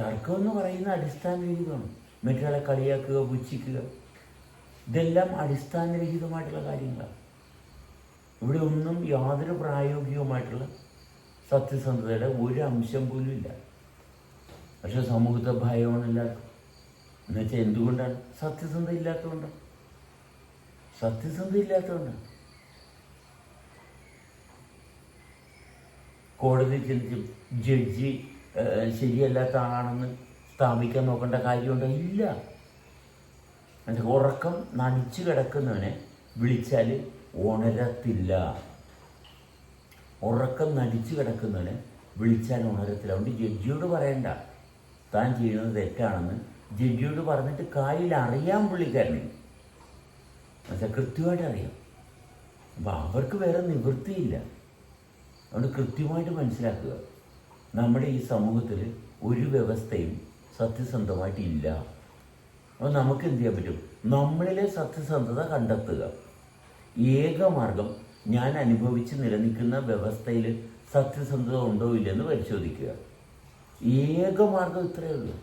തർക്കം എന്ന് പറയുന്ന അടിസ്ഥാനരഹിതമാണ്. മറ്റൊരാളെ കളിയാക്കുക പുച്ഛിക്കുക ഇതെല്ലാം അടിസ്ഥാനരഹിതമായിട്ടുള്ള കാര്യങ്ങളാണ്. ഇവിടെ ഒന്നും യാതൊരു പ്രായോഗികമായിട്ടുള്ള സത്യസന്ധതയുടെ ഒരു അംശം പോലും ഇല്ല. പക്ഷെ സമൂഹത്തെ ഭയമാണ് എല്ലാവർക്കും എന്നുവെച്ചാൽ എന്തുകൊണ്ടാണ്? സത്യസന്ധ ഇല്ലാത്തതുകൊണ്ട്. സത്യസന്ധ ഇല്ലാത്തതുകൊണ്ടാണ് കോടതി ചെന്ന് ജഡ്ജി ശരിയല്ലാത്ത ആളാണെന്ന് സ്ഥാപിക്കാൻ നോക്കേണ്ട കാര്യമുണ്ടോ? ഇല്ല. ഉറക്കം നടിച്ചു കിടക്കുന്നവനെ വിളിച്ചാൽ ഉണരത്തില്ല. ഉറക്കം നടിച്ചു കിടക്കുന്നവനെ വിളിച്ചാൽ ഉണരത്തില്ല. അതുകൊണ്ട് ജഡ്ജിയോട് പറയണ്ട. താൻ ചെയ്യുന്നത് തെറ്റാണെന്ന് ജഡ്ജിയോട് പറഞ്ഞിട്ട് കാലിൽ അറിയാൻ പുള്ളിക്കാരനെ. എന്നുവെച്ചാൽ കൃത്യമായിട്ട് അറിയാം. അപ്പം അവർക്ക് വേറെ നിവൃത്തിയില്ല. അതുകൊണ്ട് കൃത്യമായിട്ട് മനസ്സിലാക്കുക. നമ്മുടെ ഈ സമൂഹത്തിൽ ഒരു വ്യവസ്ഥയും സത്യസന്ധമായിട്ട് ഇല്ല അപ്പോൾ നമുക്ക് എന്ത് ചെയ്യാൻ പറ്റും? നമ്മളിലെ സത്യസന്ധത കണ്ടെത്തുക. ഏകമാർഗം ഞാൻ അനുഭവിച്ച് നിലനിൽക്കുന്ന വ്യവസ്ഥയിൽ സത്യസന്ധത ഉണ്ടോ ഇല്ലെന്ന് പരിശോധിക്കുക. ഏകമാർഗം ഇത്രയേ ഉള്ളൂ.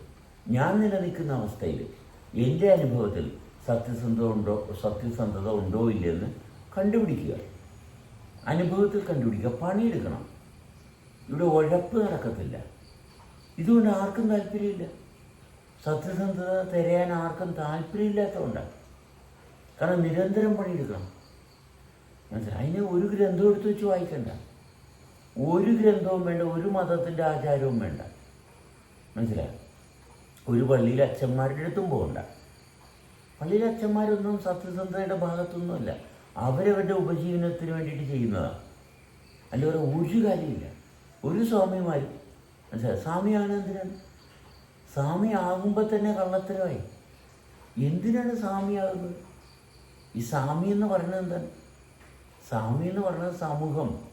ഞാൻ നിലനിൽക്കുന്ന അവസ്ഥയിൽ എന്റെ അനുഭവത്തിൽ സത്യസന്ധത ഉണ്ടോ സത്യസന്ധത ഉണ്ടോ ഇല്ലെന്ന് കണ്ടുപിടിക്കുക. അനുഭവത്തിൽ കണ്ടുപിടിക്കുക. പണിയെടുക്കണം. ഇവിടെ ഉഴപ്പ് നടക്കത്തില്ല. ഇതുകൊണ്ട് ആർക്കും താല്പര്യമില്ല. സത്യസന്ധത തിരയാൻ ആർക്കും താല്പര്യമില്ലാത്തതുകൊണ്ടാണ് കാരണം നിരന്തരം പണിയെടുക്കണം. മനസ്സിലായി? അതിന് ഒരു ഗ്രന്ഥം എടുത്തു വെച്ച് വായിക്കണ്ട. ഒരു ഗ്രന്ഥവും വേണ്ട ഒരു മതത്തിന്റെ ആചാരവും വേണ്ട. മനസ്സിലായി? ഒരു പള്ളിയിൽ അച്ഛന്മാരുടെ അടുത്തും പോകണ്ട. പള്ളിയിലെ അച്ഛന്മാരൊന്നും സത്യസന്ധതയുടെ ഭാഗത്തൊന്നുമല്ല. അവരവരുടെ ഉപജീവനത്തിന് വേണ്ടിയിട്ട് ചെയ്യുന്നതാണ് അല്ല വേറെ ഒരു കാര്യമില്ല. ഒരു സ്വാമിമാരും മനസ്സിലായി? സ്വാമിയാണ് എന്തിനാണ് സ്വാമി ആകുമ്പോൾ തന്നെ കള്ളത്തരമായി. എന്തിനാണ് സ്വാമിയാകുന്നത്? ഈ സ്വാമി എന്ന് പറയുന്നത് എന്താണ്? സ്വാമി എന്ന് പറയുന്നത് സമൂഹം.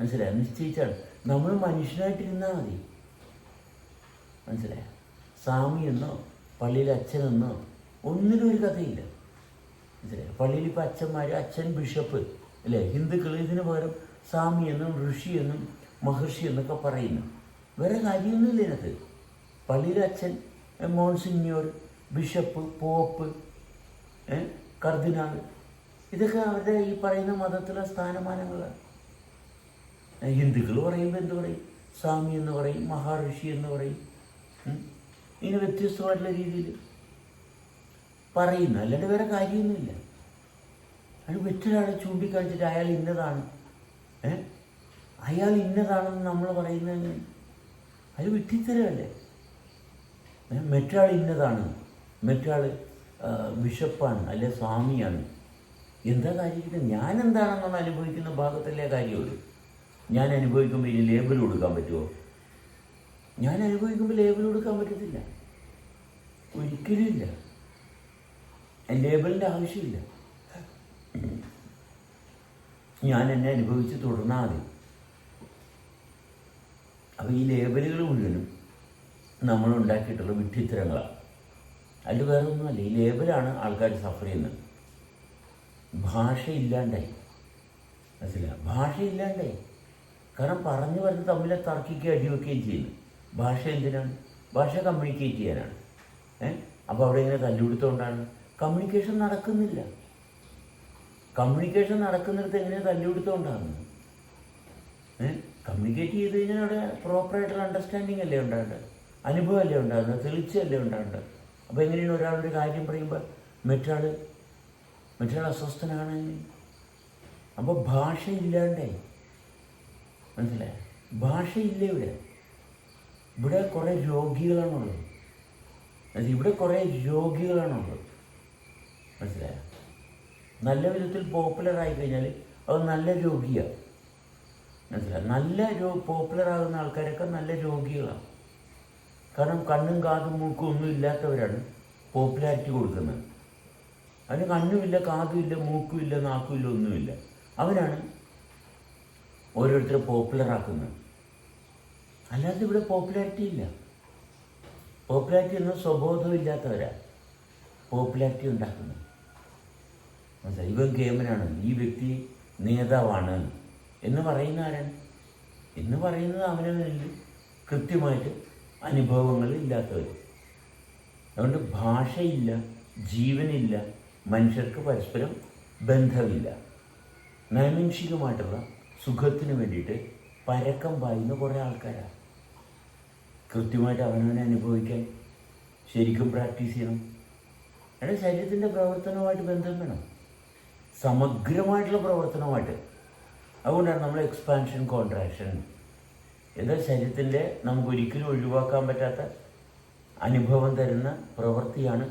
മനസ്സിലായി? നിശ്ചയിച്ചാണ്. നമ്മൾ മനുഷ്യനായിട്ടിരുന്നാൽ മതി. മനസ്സിലായ? സ്വാമി എന്നോ പള്ളിയിലെ അച്ഛനെന്നോ ഒന്നിനും ഒരു കഥയില്ല. മനസ്സിലായി? പള്ളിയിൽ ഇപ്പോൾ അച്ഛന്മാർ അച്ഛൻ ബിഷപ്പ് അല്ലേ? ഹിന്ദുക്കൾ ഇതിന് പകരം സ്വാമി എന്നും ഋഷി എന്നും മഹർഷി എന്നൊക്കെ പറയുന്നു. വേറെ കാര്യമൊന്നുമില്ല ഇതിനകത്ത്. പള്ളിയിലെ അച്ഛൻ മോൺസിഞ്ഞോർ ബിഷപ്പ് പോപ്പ് കർദിനാൾ ഇതൊക്കെ അവരുടെ ഈ പറയുന്ന മതത്തിലെ സ്ഥാനമാനങ്ങളാണ്. ഹിന്ദുക്കൾ പറയുമ്പോൾ എന്ത് പറയും സ്വാമി എന്ന് പറയും മഹാഋഷി എന്ന് പറയും. ഇങ്ങനെ വ്യത്യസ്തമായിട്ടുള്ള രീതിയിൽ പറയുന്നു. അല്ലാണ്ട് വേറെ കാര്യമൊന്നുമില്ല. അത് മറ്റൊരാളെ ചൂണ്ടിക്കാണിച്ചിട്ട് അയാൾ ഇന്നതാണ്. അയാൾ ഇന്നതാണെന്ന് നമ്മൾ പറയുന്നതിന് അത് വിട്ടിത്തരമല്ലേ? ഏ, മറ്റൊരാൾ ഇന്നതാണ്. മറ്റാൾ ബിഷപ്പാണ് അല്ലെ സ്വാമിയാണ്. എന്താ കാര്യം? ഞാൻ എന്താണെന്നാണ് അനുഭവിക്കുന്ന ഭാഗത്തല്ലേ കാര്യമുള്ളൂ. ഞാൻ അനുഭവിക്കുമ്പോൾ ഇനി ലേബൽ കൊടുക്കാൻ പറ്റുമോ ഞാൻ അനുഭവിക്കുമ്പോൾ ലേബൽ കൊടുക്കാൻ പറ്റത്തില്ല. ഒരിക്കലും ഇല്ല. ലേബലിന്റെ ആവശ്യമില്ല. ഞാൻ എന്നെ അനുഭവിച്ച് തുടർന്നാൽ മതി. അപ്പോൾ ഈ ലേബലുകൾ മുഴുവനും നമ്മൾ ഉണ്ടാക്കിയിട്ടുള്ള വിഡ്ഢിത്തരങ്ങളാണ്. അതിൽ വേറെ ഒന്നുമല്ല ഈ ലേബലാണ് ആൾക്കാർ സഫർ ചെയ്യുന്നത്. ഭാഷയില്ലാണ്ടായി. മനസ്സിലാ ഭാഷ ഇല്ലാണ്ടായി കാരണം പറഞ്ഞു പറഞ്ഞ് തമ്മിലെ തർക്കിക്കുകയും അടിവെക്കുകയും ചെയ്യുന്നു. ഭാഷ എന്തിനാണ്? ഭാഷ കമ്മ്യൂണിക്കേറ്റ് ചെയ്യാനാണ്. ഏഹ് അപ്പോൾ അവിടെ ഇങ്ങനെ തല്ലുകൊടുത്തോണ്ടാണ് കമ്മ്യൂണിക്കേഷൻ നടക്കുന്നില്ല. കമ്മ്യൂണിക്കേഷൻ നടക്കുന്നിടത്ത് എങ്ങനെ തല്ലുകൊടുത്തോണ്ടാണ് ഏഹ് കമ്മ്യൂണിക്കേറ്റ് ചെയ്ത് കഴിഞ്ഞാൽ അവിടെ പ്രോപ്പറായിട്ടുള്ള അണ്ടർസ്റ്റാൻഡിങ് അല്ലേ ഉണ്ടാകേണ്ടത്? അനുഭവം അല്ലേ ഉണ്ടാകുന്നത്? തെളിച്ചല്ലേ ഉണ്ടാകേണ്ടത്? അപ്പോൾ എങ്ങനെയാണ് ഒരാളുടെ കാര്യം പറയുമ്പോൾ മറ്റാൾ മറ്റാൾ അസ്വസ്ഥനാണ്? അപ്പോൾ ഭാഷയില്ലാണ്ടേ? മനസ്സിലായ? ഭാഷയില്ല ഇവിടെ. ഇവിടെ കുറേ രോഗികളാണുള്ളത്. അതായത് ഇവിടെ കുറേ രോഗികളാണുള്ളത്. മനസ്സിലായ? നല്ല വിധത്തിൽ പോപ്പുലർ കഴിഞ്ഞാൽ അത് നല്ല രോഗിയാണ് മനസ്സിലായി? നല്ല രോ പോപ്പുലർ ആകുന്ന ആൾക്കാരൊക്കെ നല്ല രോഗികളാണ് കാരണം കണ്ണും കാതും മൂക്കും ഒന്നും ഇല്ലാത്തവരാണ് പോപ്പുലാരിറ്റി കൊടുക്കുന്നത്. അതിന് കണ്ണുമില്ല കാതുമില്ല മൂക്കുമില്ല നാക്കുമില്ല ഒന്നുമില്ല. അവനാണ് ഓരോരുത്തരെ പോപ്പുലറാക്കുന്നത് അല്ലാതെ ഇവിടെ പോപ്പുലാരിറ്റി ഇല്ല. പോപ്പുലാരിറ്റി എന്ന സ്വബോധം ഇല്ലാത്തവരാ പോപ്പുലാരിറ്റി ഉണ്ടാക്കുന്നത്. ഇവൻ കേമനാണ് ഈ വ്യക്തി നേതാവാണ് എന്ന് പറയുന്ന ആരാണ്? എന്ന് പറയുന്നത് അവനെ കൃത്യമായിട്ട് അനുഭവങ്ങൾ ഇല്ലാത്തവർ. അതുകൊണ്ട് ഭാഷയില്ല ജീവനില്ല മനുഷ്യർക്ക് പരസ്പരം ബന്ധമില്ല. നൈമിഷികമായിട്ടുള്ള സുഖത്തിന് വേണ്ടിയിട്ട് പരക്കം പായുന്ന കുറേ ആൾക്കാരാണ് കൃത്യമായിട്ട് അവനവനെ അനുഭവിക്കാൻ ശരിക്കും പ്രാക്ടീസ് ചെയ്യണം. എടാ ശരീരത്തിന്റെ പ്രവർത്തനവുമായിട്ട് ബന്ധം വേണം. സമഗ്രമായിട്ടുള്ള പ്രവർത്തനമായിട്ട് അതുകൊണ്ടാണ് നമ്മൾ എക്സ്പാൻഷൻ കോൺട്രാക്ഷൻ എന്താ ശരീരത്തിന്റെ നമുക്ക് ഒരിക്കലും ഒഴിവാക്കാൻ പറ്റാത്ത അനുഭവം തരുന്ന പ്രവൃത്തിയാണ്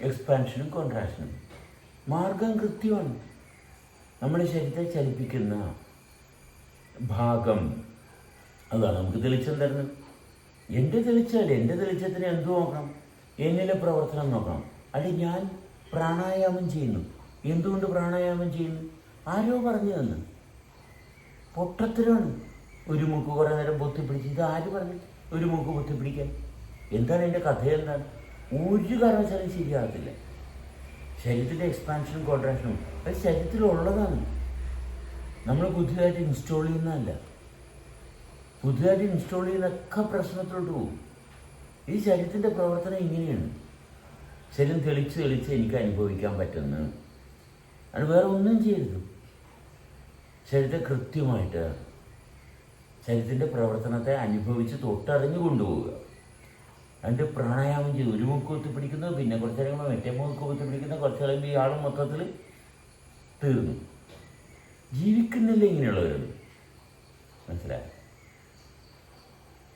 എക്സ്പാൻഷനും കോൺട്രാക്ഷനും മാർഗം കൃത്യമാണ്. നമ്മുടെ ശരീരത്തെ ചലിപ്പിക്കുന്ന ഭാഗം അതാണ് നമുക്ക് തെളിച്ചം തരുന്നത്. എന്റെ തെളിച്ചാൽ എന്റെ തെളിച്ചത്തിന് എന്ത് നോക്കണം? എന്നിലെ പ്രവർത്തനം നോക്കണം. അല്ലെ ഞാൻ പ്രാണായാമം ചെയ്യുന്നു. എന്തുകൊണ്ട് പ്രാണായാമം ചെയ്യുന്നു? ആരോ പറഞ്ഞു തന്നു പൊട്ടത്തരമാണ്. ഒരു മൂക്ക് കുറേ നേരം പൊത്തിപ്പിടിച്ച്. ഇത് ആര് പറഞ്ഞു? ഒരു മൂക്ക് പൊത്തിപ്പിടിക്കാൻ. എന്താണ് എന്റെ കഥ എന്താണ്? ഒരു കാരണവശാലും ശരിയാകത്തില്ല. ശരീരത്തിന്റെ എക്സ്പാൻഷനും കോൺട്രാക്ഷനും അത് ശരീരത്തിലുള്ളതാണ്. നമ്മൾ പുതിയതായിട്ട് ഇൻസ്റ്റാൾ ചെയ്യുന്നതല്ല. പുതിയതായിട്ട് ഇൻസ്റ്റാൾ ചെയ്യുന്നൊക്കെ പ്രശ്നത്തിലോട്ട് പോകും. ഈ ശരീരത്തിന്റെ പ്രവർത്തനം ഇങ്ങനെയാണ്. ശരീരം തെളിച്ച് തെളിച്ച് എനിക്ക് അനുഭവിക്കാൻ പറ്റുന്നു. അത് വേറെ ഒന്നും ചെയ്യരുത്. ശരീരത്തെ കൃത്യമായിട്ട് ശരീരത്തിന്റെ പ്രവർത്തനത്തെ അനുഭവിച്ച് തൊട്ടറിഞ്ഞു കൊണ്ടുപോവുക. രണ്ട് പ്രാണായാമം ചെയ്ത് ഒരു മൂക്ക് കുത്തി പിടിക്കുന്നു പിന്നെ കുറച്ച് കഴിയുമ്പോൾ മറ്റേ മൂക്ക് കുത്തി പിടിക്കുന്നു കുറച്ച് കഴിയുമ്പോൾ ആളും മൊത്തത്തിൽ തീർന്നു. ജീവിക്കുന്നില്ല ഇങ്ങനെയുള്ളവരൊന്നും. മനസ്സിലായോ?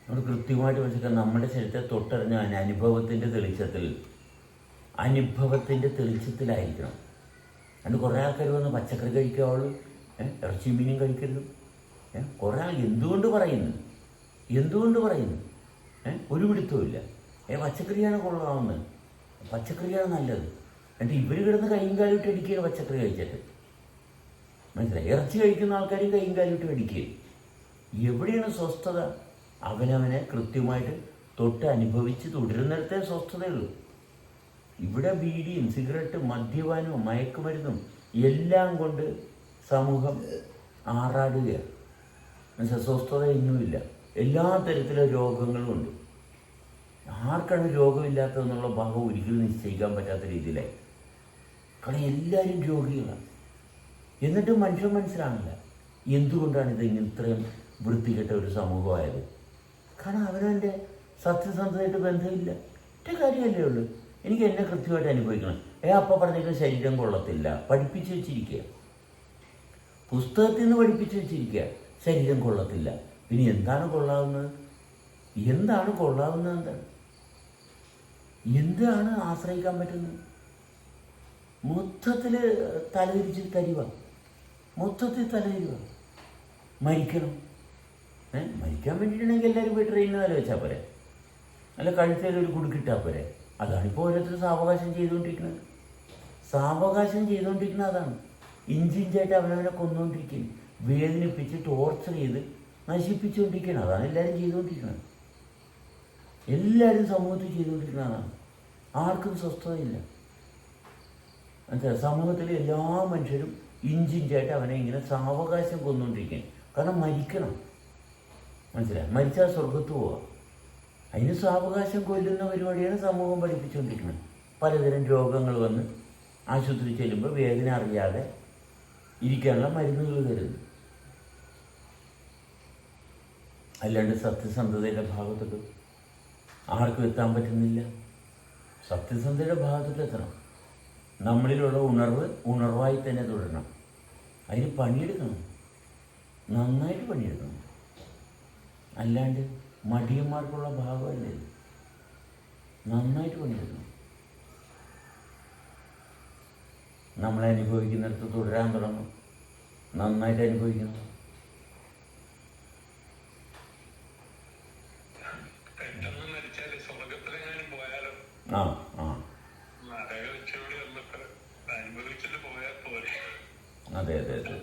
നമ്മൾ കൃത്യമായിട്ട് മനസ്സിലാക്കാം നമ്മുടെ ശരീരത്തെ തൊട്ടറിഞ്ഞ അനുഭവത്തിന്റെ തെളിച്ചത്തിൽ അനുഭവത്തിന്റെ തെളിച്ചത്തിലായിരിക്കണം. അതുകൊണ്ട് കുറേ ആൾക്കാർ വന്ന് പച്ചക്കറി കഴിക്കാവുള്ളൂ ഇറച്ചി മീനും കഴിക്കരുത്. ആൾ എന്തുകൊണ്ട് പറയുന്നു? എന്തുകൊണ്ട് പറയുന്നു? ഒരു പിടുത്തവുമില്ല ഏ പച്ചക്കറിയാണ് കൊള്ളാവുന്നത്. പച്ചക്കറിയാണ് നല്ലത്. എന്നിട്ട് ഇവർ കിടന്ന് കൈയും കാലിട്ട് അടിക്കുകയാണ് പച്ചക്കറി കഴിച്ചിട്ട്. മനസ്സിലായി? ഇറച്ചി കഴിക്കുന്ന ആൾക്കാരും കൈയും കാലിട്ട് അടിക്കുക എവിടെയാണ് സ്വസ്ഥത? അവനവനെ കൃത്യമായിട്ട് തൊട്ട് അനുഭവിച്ച് തുടരുന്നിടത്തേ സ്വസ്ഥതയുള്ളൂ. ഇവിടെ ബീഡിയും സിഗരറ്റും മദ്യപാനവും മയക്കുമരുന്നും എല്ലാം കൊണ്ട് സമൂഹം ആറാടുകയാണ്. മനസ്സിലായി സ്വസ്ഥത ഇന്നുമില്ല എല്ലാ തരത്തിലുള്ള രോഗങ്ങളും ഉണ്ട്. ആർക്കാണ് രോഗമില്ലാത്തതെന്നുള്ള ഭാഗം ഒരിക്കലും നിശ്ചയിക്കാൻ പറ്റാത്ത രീതിയിലായി. കാരണം എല്ലാവരും രോഗികളാണ്. എന്നിട്ടും മനുഷ്യൻ മനസ്സിലാണില്ല എന്തുകൊണ്ടാണ് ഇത് ഇത്രയും വൃത്തികെട്ട ഒരു സമൂഹമായത്? കാരണം അവനവന്റെ സത്യസന്ധതയായിട്ട് ബന്ധമില്ല. ഒറ്റ കാര്യമല്ലേ ഉള്ളൂ. എനിക്ക് എന്നെ കൃത്യമായിട്ട് അനുഭവിക്കണം. ഏ അപ്പ പറഞ്ഞിട്ട് ശരീരം കൊള്ളത്തില്ല. പഠിപ്പിച്ച് വെച്ചിരിക്കുക. പുസ്തകത്തിൽ നിന്ന് പഠിപ്പിച്ച് വെച്ചിരിക്കുക. ശരീരം കൊള്ളത്തില്ല. ഇനി എന്താണ് കൊള്ളാവുന്നത്? എന്താണ് കൊള്ളാവുന്നത്? എന്താണ് എന്താണ് ആശ്രയിക്കാൻ പറ്റുന്നത്? മൊത്തത്തിൽ തലതിരിച്ച് തരിക. മൊത്തത്തിൽ തലതിരിക. മരിക്കണം. ഏ? മരിക്കാൻ വേണ്ടിയിട്ടുണ്ടെങ്കിൽ എല്ലാവരും പോയി ട്രെയിനിൽ തല വെച്ചാൽ പോരെ. അല്ല കഴുത്തേൽ ഒരു കുടുക്കിട്ടാൽ പോരെ. അതാണിപ്പോൾ ഓരോരുത്തർ സാവകാശം ചെയ്തുകൊണ്ടിരിക്കുന്നത്. സാവകാശം ചെയ്തുകൊണ്ടിരിക്കുന്നത് അതാണ്. ഇഞ്ചിഞ്ചായിട്ട് അവനവനെ കൊന്നുകൊണ്ടിരിക്കും വേദനിപ്പിച്ച് ടോർച്ചർ ചെയ്ത് നശിപ്പിച്ചുകൊണ്ടിരിക്കുകയാണ്. അതാണ് എല്ലാവരും ചെയ്തുകൊണ്ടിരിക്കുന്നത്. എല്ലാവരും സമൂഹത്തിൽ ചെയ്തുകൊണ്ടിരിക്കുന്നതാണ് ആർക്കും സ്വസ്ഥതയില്ല. മനസ്സിലായി? സമൂഹത്തിലെ എല്ലാ മനുഷ്യരും ഇഞ്ചിഞ്ചായിട്ട് അവനെ ഇങ്ങനെ സാവകാശം കൊന്നുകൊണ്ടിരിക്കുകയാണ്. കാരണം മരിക്കണം. മനസ്സിലായി? മരിച്ചാൽ സ്വർഗത്ത് പോവാം. അതിന് സാവകാശം കൊല്ലുന്ന പരിപാടിയാണ് സമൂഹം പഠിപ്പിച്ചുകൊണ്ടിരിക്കുന്നത്. പലതരം രോഗങ്ങൾ വന്ന് ആശുപത്രി ചെല്ലുമ്പോൾ വേദന അറിയാതെ ഇരിക്കാനുള്ള മരുന്നുകൾ തരുന്നു. അല്ലാണ്ട് സത്യസന്ധതയുടെ ഭാഗത്തോട്ട് ആർക്കും എത്താൻ പറ്റുന്നില്ല. സത്യസന്ധതയുടെ ഭാഗത്തോട്ട് എത്തണം. നമ്മളിലുള്ള ഉണർവ് ഉണർവായി തന്നെ തുടരണം. അതിന് പണിയെടുക്കണം. നന്നായിട്ട് പണിയെടുക്കണം. അല്ലാണ്ട് മടിയന്മാർക്കുള്ള ഭാഗമല്ലേ നന്നായിട്ട് പണിയെടുക്കണം. നമ്മളെ അനുഭവിക്കുന്നിടത്ത് തുടരാൻ തുടങ്ങും. നന്നായിട്ട് അനുഭവിക്കണം. അതെ അതെ അതെ.